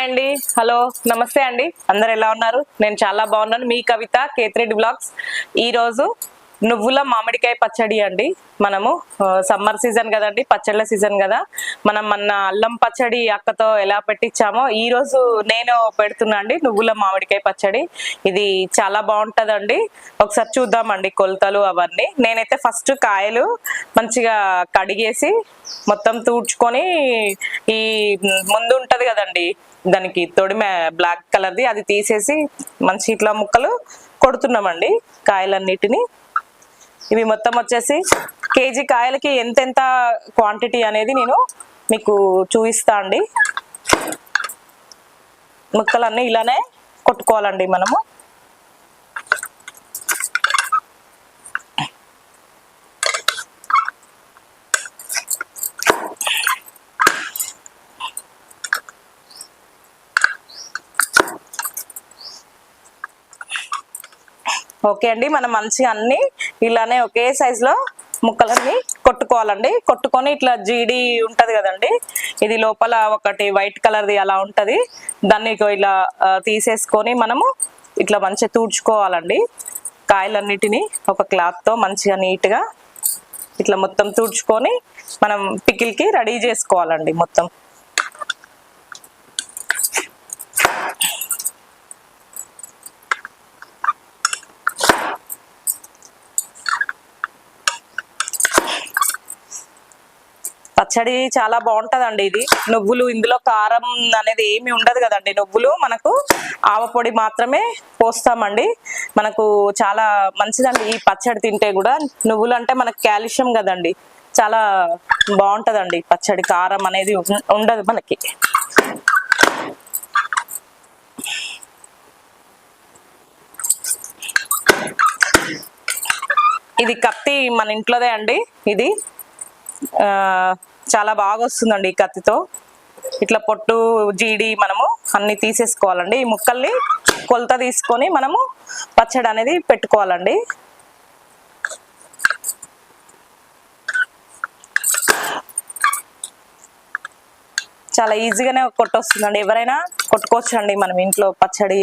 Hi అండి. Hello నమస్తే అండి. అందరు ఎలా ఉన్నారు? నేను చాలా బాగున్నాను. మీ కవిత కేత్రెడ్డి బ్లాగ్స్. ఈ రోజు నువ్వుల మామిడికాయ పచ్చడి అండి. మనము సమ్మర్ సీజన్ కదండి పచ్చళ్ళ సీజన్ కదా. మనం మన అల్లం పచ్చడి అక్కతో ఎలా పెట్టించామో ఈ రోజు నేను పెడుతున్నా అండి నువ్వుల మామిడికాయ పచ్చడి. ఇది చాలా బాగుంటుందండి. ఒకసారి చూద్దామండి కొలతలు అవన్నీ. నేనైతే ఫస్ట్ కాయలు మంచిగా కడిగేసి మొత్తం తూడ్చుకొని ఈ ముందు ఉంటుంది కదండి దానికి తొడిమె బ్లాక్ కలర్ది అది తీసేసి మంచి ఇట్లా ముక్కలు కొడుతున్నామండి కాయలన్నిటిని. ఇవి మొత్తం వచ్చేసి కేజీ కాయలకి ఎంతెంత క్వాంటిటీ అనేది నేను మీకు చూపిస్తా అండి. ముక్కలన్నీ ఇలానే కొట్టుకోవాలండి మనము. ఓకే అండి మనం మంచిగా అన్ని ఇలానే ఒకే సైజ్లో ముక్కలన్నీ కొట్టుకోవాలండి. కొట్టుకొని ఇట్లా జీడి ఉంటది కదండి. ఇది లోపల ఒకటి వైట్ కలర్ది అలా ఉంటది. దాన్ని ఇలా తీసేసుకొని మనము ఇట్లా మంచిగా తూడ్చుకోవాలండి. కాయలన్నిటిని ఒక క్లాత్తో మంచిగా నీట్గా ఇట్లా మొత్తం తూడ్చుకొని మనం పికిల్కి రెడీ చేసుకోవాలండి మొత్తం. పచ్చడి చాలా బాగుంటదండి ఇది. నువ్వులు ఇందులో కారం అనేది ఏమి ఉండదు కదండి. నువ్వులు మనకు ఆవపొడి మాత్రమే పోస్తామండి. మనకు చాలా మంచిదండి ఈ పచ్చడి తింటే కూడా. నువ్వులు అంటే మనకు కాల్షియం కదండి. చాలా బాగుంటదండి పచ్చడి. కారం అనేది ఉండదు మనకి. ఇది కత్తి మన ఇంట్లోదే అండి ఇది. ఆ, చాలా బాగా వస్తుందండి ఈ కత్తితో. ఇట్లా పొట్టు జీడి మనము అన్ని తీసేసుకోవాలండి. ఈ ముక్కల్ని కొలత తీసుకొని మనము పచ్చడి అనేది పెట్టుకోవాలండి. చాలా ఈజీగానే కొట్టొస్తుందండి. ఎవరైనా కొట్టుకోవచ్చండి మనం ఇంట్లో పచ్చడి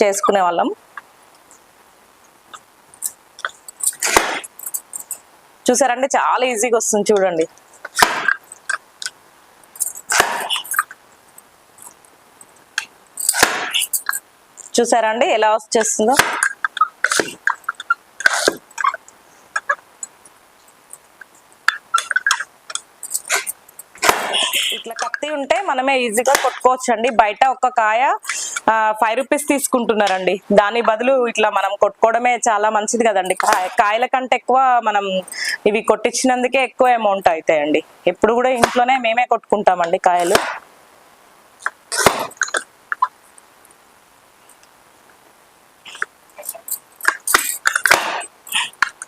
చేసుకునే వాళ్ళం. చూసారంటే చాలా ఈజీగా వస్తుంది చూడండి. చూసారండి ఎలా వచ్చేస్తుందో? ఇట్లా కత్తి ఉంటే మనమే ఈజీగా కొట్టుకోవచ్చు అండి బయట ఒక్క కాయ ఫైవ్ రూపీస్ తీసుకుంటున్నారండి. దాని బదులు ఇట్లా మనం కొట్టుకోవడమే చాలా మంచిది కదండి. కాయ- కాయల కంటే ఎక్కువ మనం ఇవి కొట్టించినందుకే ఎక్కువ అమౌంట్ అవుతాయండి ఎప్పుడు కూడా ఇంట్లోనే మేమే కొట్టుకుంటామండి కాయలు.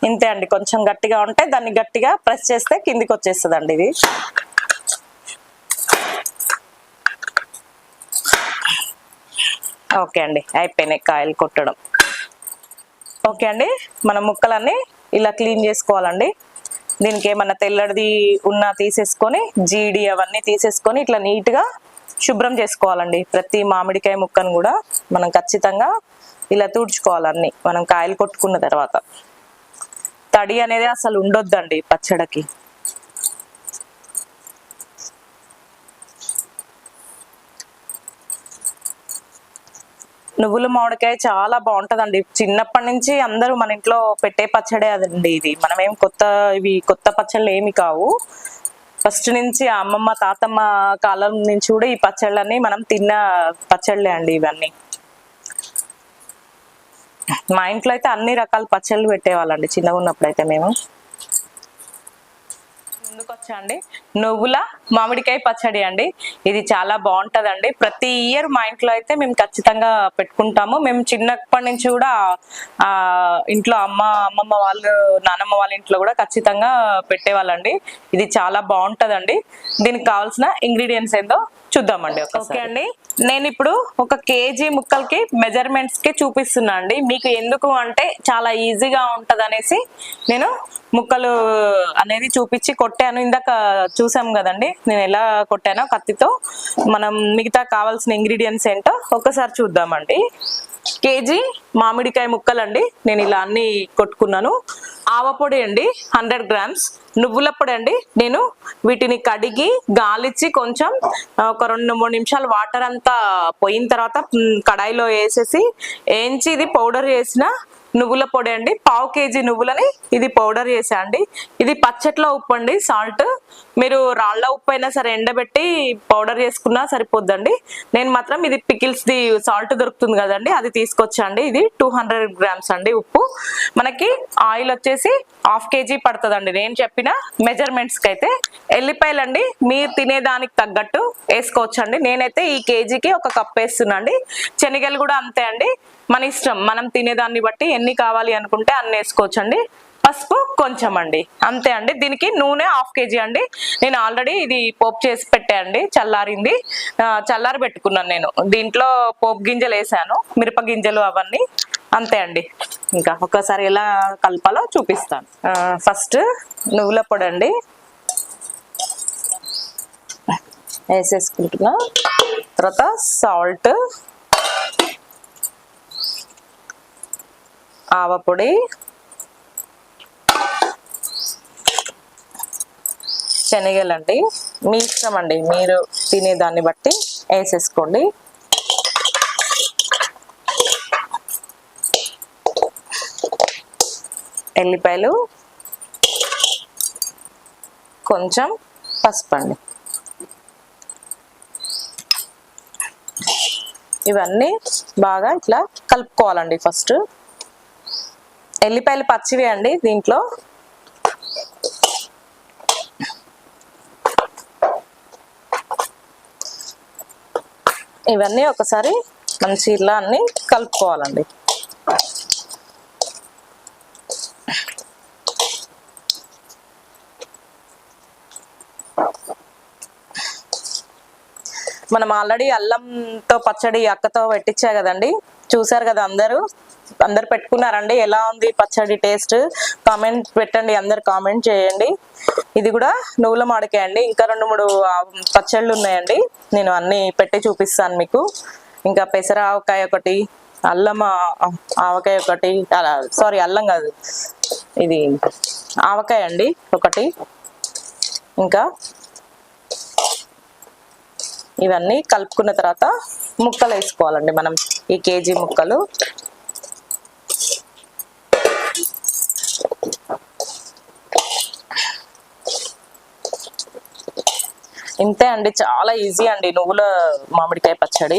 ఇంతే అండి. కొంచెం గట్టిగా ఉంటే దాన్ని గట్టిగా ప్రెస్ చేస్తే కిందికి వచ్చేస్తుంది ఇది. ఓకే అండి అయిపోయినాయి కాయలు కొట్టడం. ఓకే అండి మన ముక్కలన్నీ ఇలా క్లీన్ చేసుకోవాలండి. దీనికి ఏమన్నా తెల్లడిది ఉన్నా తీసేసుకొని జీడి అవన్నీ తీసేసుకొని ఇట్లా నీట్గా శుభ్రం చేసుకోవాలండి. ప్రతి మామిడికాయ ముక్కను కూడా మనం ఖచ్చితంగా ఇలా తుడుచుకోవాలన్నీ మనం కాయలు కొట్టుకున్న తర్వాత. తడి అనేది అసలు ఉండొద్దండి పచ్చడికి. నువ్వుల మామిడికాయ చాలా బాగుంటదండి. చిన్నప్పటి నుంచి అందరూ మన ఇంట్లో పెట్టే పచ్చడే అదండి ఇది. మనమేం కొత్త ఇవి కొత్త పచ్చళ్ళు ఏమి కావు. ఫస్ట్ నుంచి అమ్మమ్మ తాతమ్మ కాలం నుంచి కూడా ఈ పచ్చళ్ళని మనం తిన్న పచ్చళ్ళే అండి ఇవన్నీ. మా ఇంట్లో అయితే అన్ని రకాల పచ్చళ్ళు పెట్టేవాళ్ళండి చిన్నగా ఉన్నప్పుడు అయితే మేము. వచ్చా అండి. నువ్వుల మామిడికాయ పచ్చడి అండి. ఇది చాలా బాగుంటదండి. ప్రతి ఇయర్ మా ఇంట్లో అయితే మేము ఖచ్చితంగా పెట్టుకుంటాము. మేము చిన్నప్పటి నుంచి కూడా ఆ ఇంట్లో అమ్మ అమ్మమ్మ వాళ్ళు నానమ్మ వాళ్ళ ఇంట్లో కూడా ఖచ్చితంగా పెట్టేవాళ్ళండి. ఇది చాలా బాగుంటదండి. దీనికి కావాల్సిన ఇంగ్రీడియంట్స్ ఏందో చూద్దామండి ఓకే అండి. నేను ఇప్పుడు ఒక కేజీ ముక్కలకి మెజర్మెంట్స్కి చూపిస్తున్నా అండి. మీకు ఎందుకు అంటే చాలా ఈజీగా ఉంటది అనేసి నేను ముక్కలు అనేది చూపించి కొట్టాను. ఇందాక చూసాం కదండి నేను ఎలా కొట్టానో కత్తితో. మనం మిగతా కావాల్సిన ఇంగ్రీడియంట్స్ ఏంటో ఒకసారి చూద్దామండి. కేజీ మామిడికాయ ముక్కలండి. నేను ఇలా అన్ని కొట్టుకున్నాను. ఆవపొడి అండి హండ్రెడ్ గ్రామ్స్ నువ్వుల పొడి అండి. నేను వీటిని కడిగి గాలిచ్చి కొంచెం ఒక రెండు మూడు నిమిషాలు వాటర్ అంతా పోయిన తర్వాత కడాయిలో వేసేసి వేయించి ఇది పౌడర్ చేసిన నువ్వుల పొడి అండి. పావు కేజీ నువ్వులని ఇది పౌడర్ చేసా అండి. ఇది పచ్చట్లో ఉప్పు అండి సాల్ట్. మీరు రాళ్ళ ఉప్పు అయినా సరే ఎండబెట్టి పౌడర్ చేసుకున్నా సరిపోద్దండి. నేను మాత్రం ఇది పికిల్స్ ది సాల్ట్ దొరుకుతుంది కదండి అది తీసుకొచ్చా అండి. ఇది టూ హండ్రెడ్ గ్రామ్స్ అండి ఉప్పు. మనకి ఆయిల్ వచ్చేసి హాఫ్ కేజీ పడుతుందండి. నేను చెప్పిన మెజర్మెంట్స్కి అయితే ఎల్లిపాయలండి మీరు తినేదానికి తగ్గట్టు వేసుకోవచ్చండి. నేనైతే ఈ కేజీకి ఒక కప్ వేస్తున్నా అండి. శనగలు కూడా అంతే అండి. మన ఇష్టం మనం తినేదాన్ని బట్టి ఎన్ని కావాలి అనుకుంటే అన్ని వేసుకోవచ్చండి. పసుపు కొంచెం అండి. అంతే అండి. దీనికి నూనె హాఫ్ కేజీ అండి. నేను ఆల్రెడీ ఇది పోపు చేసి పెట్టాయండి చల్లారింది. చల్లారి పెట్టుకున్నాను నేను. దీంట్లో పోపు గింజలు వేసాను. మిరప గింజలు అవన్నీ. అంతే అండి. ఇంకా ఒకసారి ఎలా కలపాలో చూపిస్తాను. ఫస్ట్ నువ్వుల పొడి అండి. వేసేసుకుంటున్నా. తర్వాత సాల్ట్. ఆవపొడి శనగలండి. మీ ఇష్టం అండి. మీరు తినేదాన్ని బట్టి వేసేసుకోండి. ఎల్లిపాయలు. కొంచెం పసుపు అండి ఇవన్నీ బాగా ఇట్లా కలుపుకోవాలండి ఫస్ట్. ఎల్లిపాయలు పచ్చివి అండి దీంట్లో. ఇవన్నీ ఒకసారి మంచి ఇలా అన్ని కలుపుకోవాలండి. మనం ఆల్రెడీ అల్లంతో పచ్చడి అక్కతో పెట్టించా కదండి. చూసారు కదా అందరూ? అందరు పెట్టుకున్నారండి. ఎలా ఉంది పచ్చడి టేస్ట్? కామెంట్ పెట్టండి అందరు కామెంట్ చేయండి. ఇది కూడా నువ్వుల మామిడికాయ అండి. ఇంకా రెండు మూడు పచ్చళ్ళు ఉన్నాయండి. నేను అన్ని పెట్టి చూపిస్తాను మీకు. ఇంకా పెసర ఆవకాయ ఒకటి అల్లం ఆవకాయ ఒకటి సారీ అల్లం కాదు. ఇది ఆవకాయ అండి ఒకటి. ఇంకా ఇవన్నీ కలుపుకున్న తర్వాత ముక్కలు వేసుకోవాలండి మనం ఈ కేజీ ముక్కలు. ఇంతే అండి చాలా ఈజీ అండి నువ్వుల మామిడికాయ పచ్చడి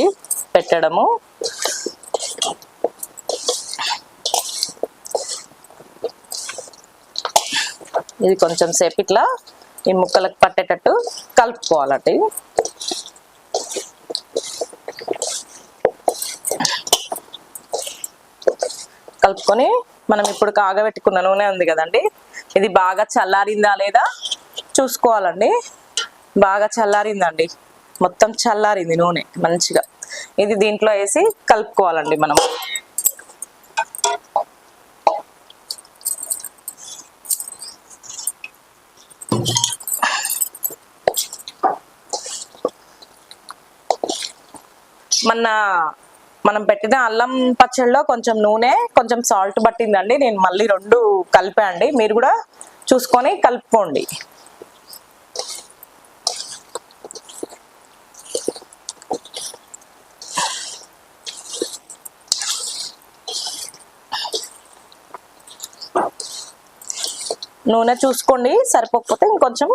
పెట్టడము. ఇది కొంచెం సేపు ఇట్లా ఈ ముక్కలకు పట్టేటట్టు కలుపుకోవాలండి. కలుపుకొని మనం ఇప్పుడు కాగబెట్టుకున్న నూనె ఉంది కదండి ఇది బాగా చల్లారిందా లేదా చూసుకోవాలండి. బాగా చల్లారిందండి. మొత్తం చల్లారింది నూనె మంచిగా. ఇది దీంట్లో వేసి కలుపుకోవాలండి మనం. మన మనం పెట్టిన అల్లం పచ్చడిలో కొంచెం నూనె కొంచెం సాల్ట్ పట్టిందండి. నేను మళ్ళీ రెండు కలిపా అండి. మీరు కూడా చూసుకొని కలుపుకోండి. నూనె చూసుకోండి. సరిపోకపోతే ఇంకొంచెం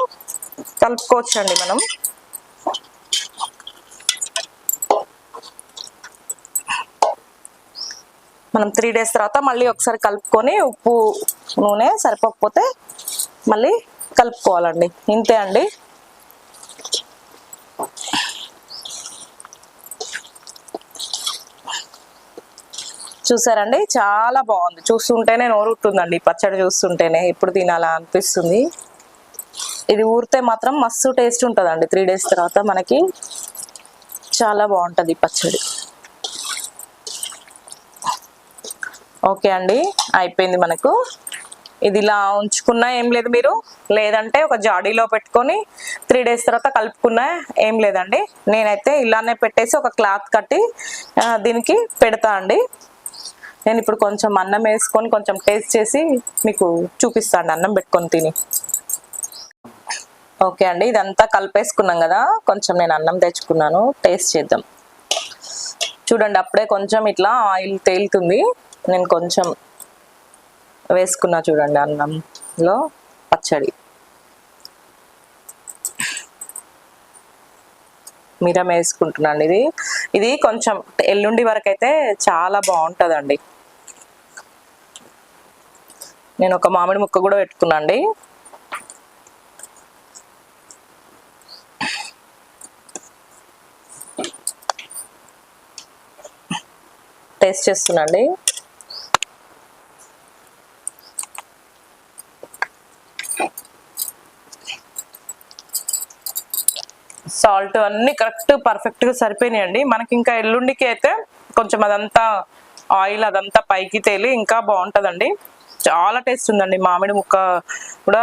కలుపుకోవచ్చండి మనం. మనం త్రీ డేస్ తర్వాత మళ్ళీ ఒకసారి కలుపుకొని ఉప్పు నూనె సరిపోకపోతే మళ్ళీ కలుపుకోవాలండి. ఇంతే అండి. చూసారండి? చాలా బాగుంది. చూస్తుంటేనే నోరుతుందండి పచ్చడి చూస్తుంటేనే. ఎప్పుడు తినాలా అనిపిస్తుంది. ఇది ఊరితే మాత్రం మస్తు టేస్ట్ ఉంటుందండి. త్రీ డేస్ తర్వాత మనకి చాలా బాగుంటుంది పచ్చడి. ఓకే అండి అయిపోయింది మనకు. ఇది ఇలా ఉంచుకున్నా ఏం లేదు మీరు. లేదంటే ఒక జాడీలో పెట్టుకొని త్రీ డేస్ తర్వాత కలుపుకున్నా ఏం లేదండి. నేనైతే ఇలానే పెట్టేసి ఒక క్లాత్ కట్టి దీనికి పెడతా అండి. నేను ఇప్పుడు కొంచెం అన్నం వేసుకొని కొంచెం టేస్ట్ చేసి మీకు చూపిస్తాను అన్నం పెట్టుకొని తిని. ఓకే అండి ఇదంతా కలిపేసుకున్నాం కదా కొంచెం నేను అన్నం తెచ్చుకున్నాను టేస్ట్ చేద్దాం. చూడండి అప్పుడే కొంచెం ఇట్లా ఆయిల్ తేలుతుంది. నేను కొంచెం వేసుకున్నా చూడండి అన్నంలో పచ్చడి. మిరం వేసుకుంటున్నాను ఇది. ఇది కొంచెం ఎల్లుండి వరకు అయితే చాలా బాగుంటుందండి. నేను ఒక మామిడి ముక్క కూడా పెట్టుకున్నాండి టేస్ట్ చేస్తున్నాండి. సాల్ట్ అన్ని కరెక్ట్ పర్ఫెక్ట్గా సరిపోయినాయండి. మనకి ఇంకా ఎల్లుండికి అయితే కొంచెం అదంతా ఆయిల్ అదంతా పైకి తేలి ఇంకా బాగుంటుందండి. చాలా టేస్ట్ ఉందండి. మామిడి ముక్క కూడా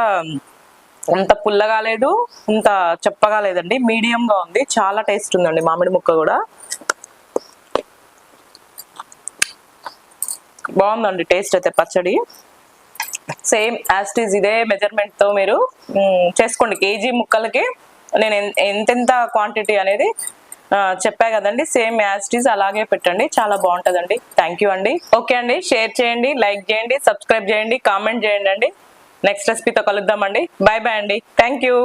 అంత పుల్లగా లేదు అంత చెప్పగా లేదండి. మీడియం ఉంది. చాలా టేస్ట్ ఉందండి మామిడి ముక్క కూడా. బాగుందండి టేస్ట్ అయితే పచ్చడి. సేమ్ యాస్టీజ్ ఇదే మెజర్మెంట్తో మీరు చేసుకోండి. కేజీ ముక్కలకి నేను ఎంతెంత క్వాంటిటీ అనేది చెప్పా కదండి. సేమ్ యాస్టీజ్ అలాగే పెట్టండి. చాలా బాగుంటుందండి. థ్యాంక్ యూ అండి. ఓకే అండి. షేర్ చేయండి లైక్ చేయండి సబ్స్క్రైబ్ చేయండి కామెంట్ చేయండి అండి. నెక్స్ట్ రెసిపీతో కలుద్దామండి బాయ్ బాయ్ అండి. Thank you